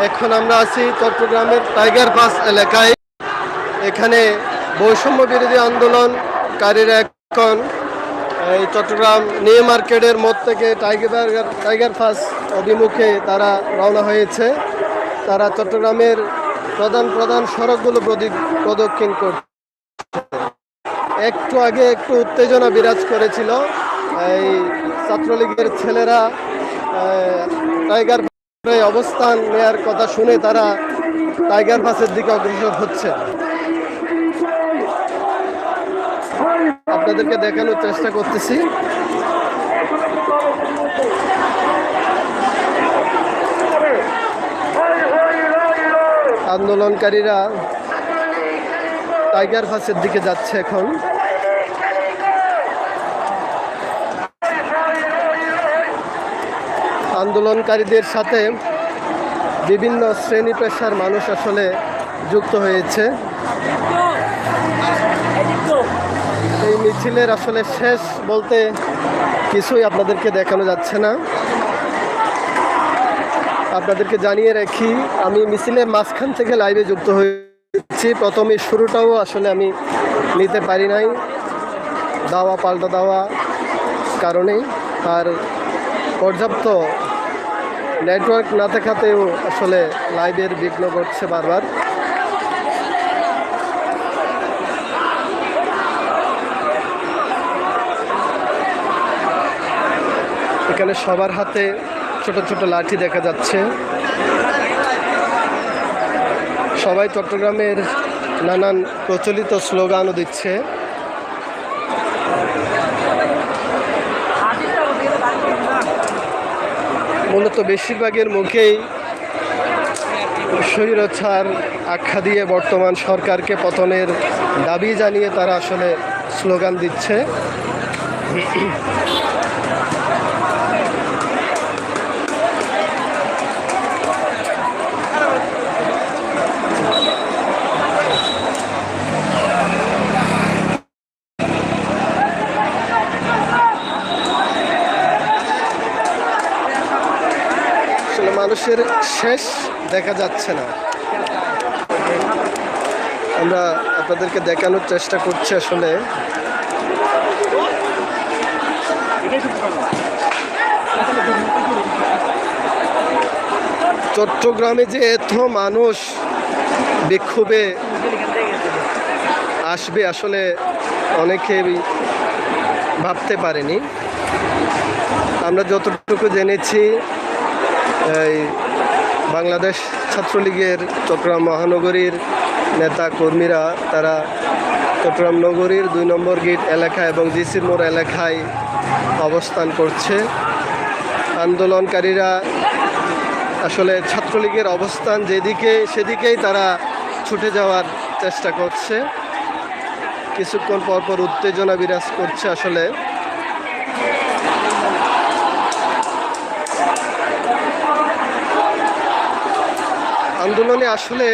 এখন আমরা আছি চট্টগ্রামের টাইগার পাস এলাকায়। এখানে বৈষম্য বিরোধী আন্দোলনকারীরা এখন, এই চট্টগ্রাম নিউ মার্কেটের মোড় থেকে টাইগার টাইগার পাস অভিমুখে তারা রওনা হয়েছে। তারা চট্টগ্রামের প্রধান প্রধান সড়কগুলো প্রদি- প্রদক্ষিণ করছে। একটু আগে একটু উত্তেজনা বিরাজ করেছিল। এই ছাত্রলীগের ছেলেরা টাইগার অবস্থান নেয়ার কথা শুনে তারা টাইগার পাসের দিকে অগ্রসর হচ্ছে। আপনাদেরকে দেখানোর চেষ্টা করতেছি। আন্দোলনকারীরা টাইগার পাসের দিকে যাচ্ছে এখন। আন্দোলনকারীদের সাথে বিভিন্ন শ্রেণি পেশার মানুষ আসলে যুক্ত হয়েছে। এই মিছিলের আসলে শেষ বলতে কিছুই আপনাদেরকে দেখানো যাচ্ছে না। আপনাদেরকে জানিয়ে রাখি, আমি মিছিলের মাঝখান থেকে লাইভে যুক্ত হয়েছি। প্রথমে শুরুটাও আসলে আমি নিতে পারি নাই। দাওয়া পাল্টা দেওয়া কারণেই। আর পর্যাপ্ত নেটওয়ার্ক না থাকাতেও আসলে লাইভের বিঘ্ন ঘটছে বারবার। এখানে সবার হাতে ছোট ছোট লাঠি দেখা যাচ্ছে। সবাই চট্টগ্রামের নানান প্রচলিত স্লোগানও দিচ্ছে। মূলত বেশিরভাগের মুখেই স্বৈরছাড় আখ্যা দিয়ে বর্তমান সরকারকে পতনের দাবি জানিয়ে তারা আসলে স্লোগান দিচ্ছে। আসলে শেষ দেখা যাচ্ছে না। আমরা আপনাদেরকে দেখানোর চেষ্টা করছি আসলে। চট্টগ্রামে যে এত মানুষ বিক্ষোভে আসবে আসলে অনেকে ভাবতে পারেনি। আমরা যতটুকু জেনেছি এই বাংলাদেশ ছাত্রলীগের চট্টগ্রাম মহানগরীর নেতা কর্মীরা, তারা চট্টগ্রাম নগরীর দুই নম্বর গেট এলাকা এবং জিসির মোড় এলাকায় অবস্থান করছে। আন্দোলনকারীরা আসলে ছাত্রলীগের অবস্থান যেদিকে, সেদিকেই তারা ছুটে যাওয়ার চেষ্টা করছে। কিছুক্ষণ পরপর উত্তেজনা বিরাজ করছে আসলে। আন্দোলনে আসলে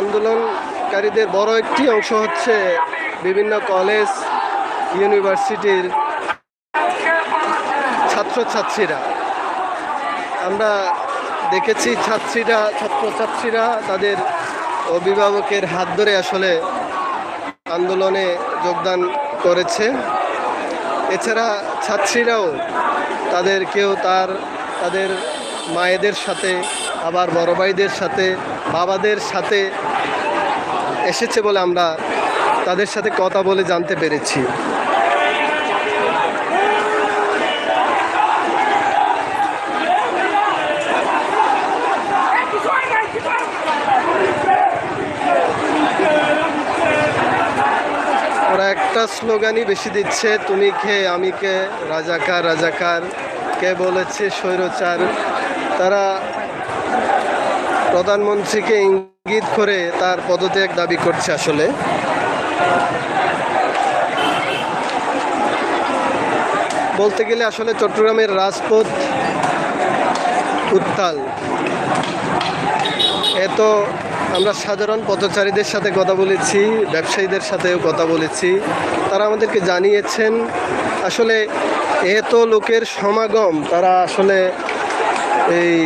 আন্দোলনকারীদের বড় একটি অংশ হচ্ছে বিভিন্ন কলেজ, ইউনিভার্সিটির ছাত্রছাত্রীরা। আমরা দেখেছি ছাত্রীরা, ছাত্রছাত্রীরা তাদের অভিভাবকের হাত ধরে আসলে আন্দোলনে যোগদান করেছে। এছাড়া ছাত্রীরাও তাদের কেউ তার, তাদের মায়েদের সাথে আবার বড় ভাইদের সাথে, বাবাদের সাথে এসেছে বলে আমরা তাদের সাথে কথা বলে জানতে পেরেছি। ওরা একটা স্লোগানই বেশি দিচ্ছে, তুমি কে, আমি কে? রাজাকার রাজাকার। কে বলেছে স্বৈরচার? তারা প্রধানমন্ত্রীকে ইঙ্গিত করে তার পদত্যাগ দাবি করছে আসলে। বলতে গেলে আসলে চট্টগ্রামের রাজপথ উত্তাল। এত আমরা সাধারণ পথচারীদের সাথে কথা বলেছি, ব্যবসায়ীদের সাথেও কথা বলেছি। তারা আমাদেরকে জানিয়েছেন, আসলে এত লোকের সমাগম, তারা আসলে এই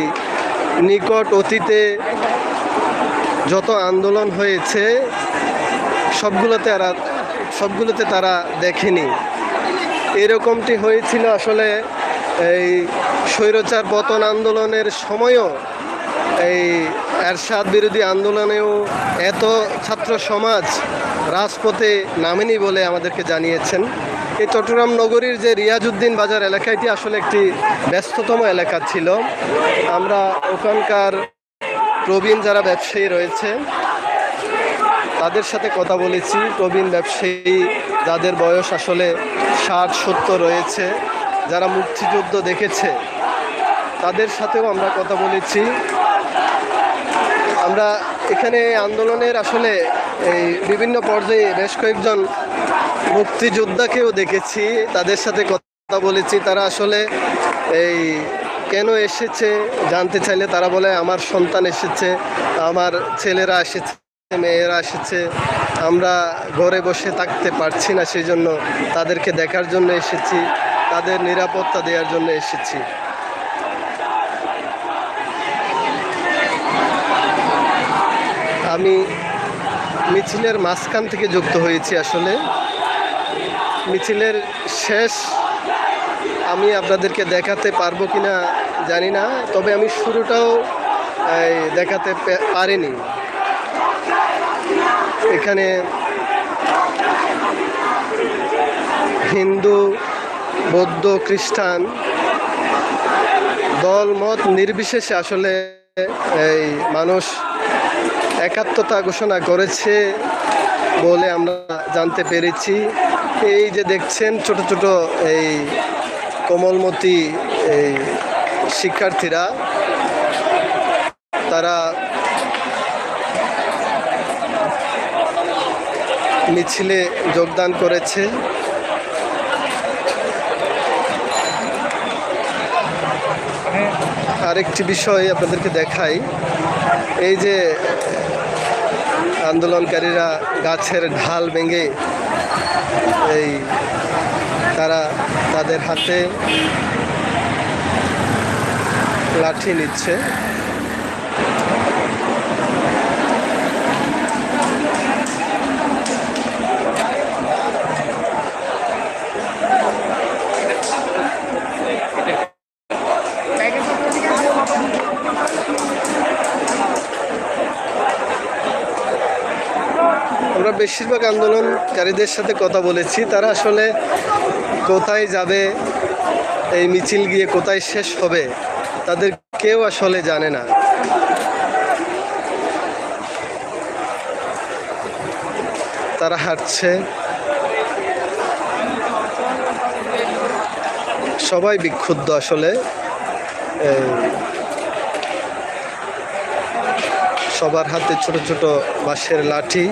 নিকট অতীতে যত আন্দোলন হয়েছে, সবগুলোতে তারা সবগুলোতে তারা দেখেনি। এরকমটি হয়েছিল আসলে এই স্বৈরচার পতন আন্দোলনের সময়ও এই এরশাদ বিরোধী আন্দোলনেও এত ছাত্র সমাজ রাজপথে নামেনি বলে আমাদেরকে জানিয়েছেন। এই চট্টগ্রাম নগরীর যে রিয়াজউদ্দিন বাজার এলাকা, এটি আসলে একটি ব্যস্ততম এলাকা ছিল। আমরা ওখানকার প্রবীণ যারা ব্যবসায়ী রয়েছে, তাদের সাথে কথা বলেছি। প্রবীণ ব্যবসায়ী যাদের বয়স আসলে ষাট, সত্তর রয়েছে, যারা মুক্তিযুদ্ধ দেখেছে, তাদের সাথেও আমরা কথা বলেছি। আমরা এখানে আন্দোলনের আসলে এই বিভিন্ন পর্যায়ে বেশ কয়েকজন মুক্তিযোদ্ধাকেও দেখেছি, তাদের সাথে কথা বলেছি। তারা আসলে এই কেন এসেছে জানতে চাইলে তারা বলে, আমার সন্তান এসেছে, আমার ছেলেরা এসেছে, মেয়েরা এসেছে, আমরা ঘরে বসে থাকতে পারছি না সেই জন্য তাদেরকে দেখার জন্য এসেছি, তাদের নিরাপত্তা দেওয়ার জন্য এসেছি। আমি মিছিলের মাঝখান থেকে যুক্ত হয়েছি আসলে। মিছিলের শেষ আমি আপনাদেরকে দেখাতে পারব কি না জানি না, তবে আমি শুরুটাও দেখাতে পারিনি। এখানে হিন্দু, বৌদ্ধ, খ্রিস্টান দল, মত নির্বিশেষে আসলে, এই, মানুষ একাত্মতা ঘোষণা করেছে বলে আমরা জানতে পেরেছি। এই যে দেখছেন, ছোট ছোট এই কোমলমতি এই শিক্ষার্থীরা, তারা মিছিলে যোগদান করেছে। আরেকটি বিষয় আপনাদেরকে দেখাই, এই যে আন্দোলনকারীরা গাছের ঢাল ভেঙে এই তারা তাদের হাতে লাঠি নিচ্ছে। আমরা বেশিরভাগ আন্দোলনকারীদের সাথে কথা বলেছি। তারা আসলে কোথায় যাবে, এই মিছিল গিয়ে কোথায় শেষ হবে, তাদের কেউ আসলে জানে না। তারা হাঁটছে। সবাই বিক্ষুব্ধ আসলে। সবার হাতে ছোট ছোট বাঁশের লাঠি।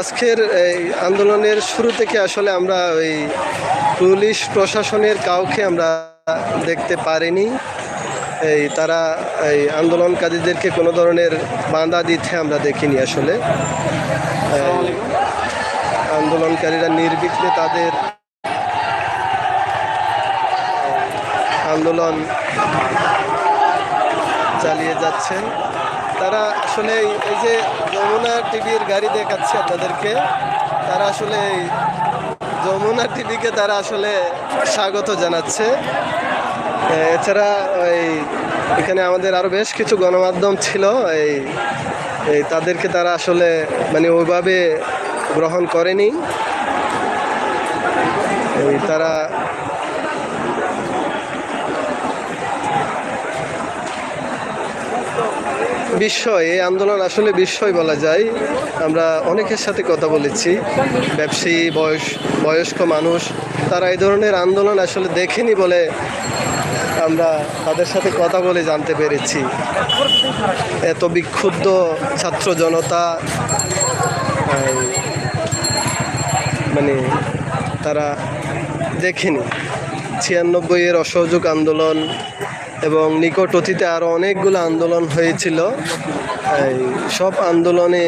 আজকের এই আন্দোলনের শুরু থেকে আসলে আমরা ওই পুলিশ প্রশাসনের কাউকে আমরা দেখতে পারিনি। এই তারা এই আন্দোলনকারীদেরকে কোনো ধরনের বাঁধা দিতে আমরা দেখিনি আসলে। আন্দোলনকারীরা নির্বিঘ্নে তাদের আন্দোলন চালিয়ে যাচ্ছেন। তারা আসলে এই- যে যমুনা টিভির গাড়ি দেখাচ্ছে আপনাদেরকে, তারা আসলে এই যমুনা টিভিকে তারা আসলে স্বাগত জানাচ্ছে। এছাড়া ওই এখানে আমাদের আরও বেশ কিছু গণমাধ্যম ছিল, এই এই তাদেরকে তারা আসলে মানে ওইভাবে গ্রহণ করেনি। তারা বিস্ময় এই আন্দোলন আসলে বিস্ময় বলা যায়। আমরা অনেকের সাথে কথা বলেছি, ব্যবসায়ী, বয়স, বয়স্ক মানুষ, তারা এই ধরনের আন্দোলন আসলে দেখেনি বলে আমরা তাদের সাথে কথা বলে জানতে পেরেছি। এত বিক্ষুব্ধ ছাত্র জনতা মানে তারা দেখেনি। ছিয়ানব্বই এর অসহযোগ আন্দোলন এবং নিকট অতীতে আরও অনেকগুলো আন্দোলন হয়েছিল। সব আন্দোলনে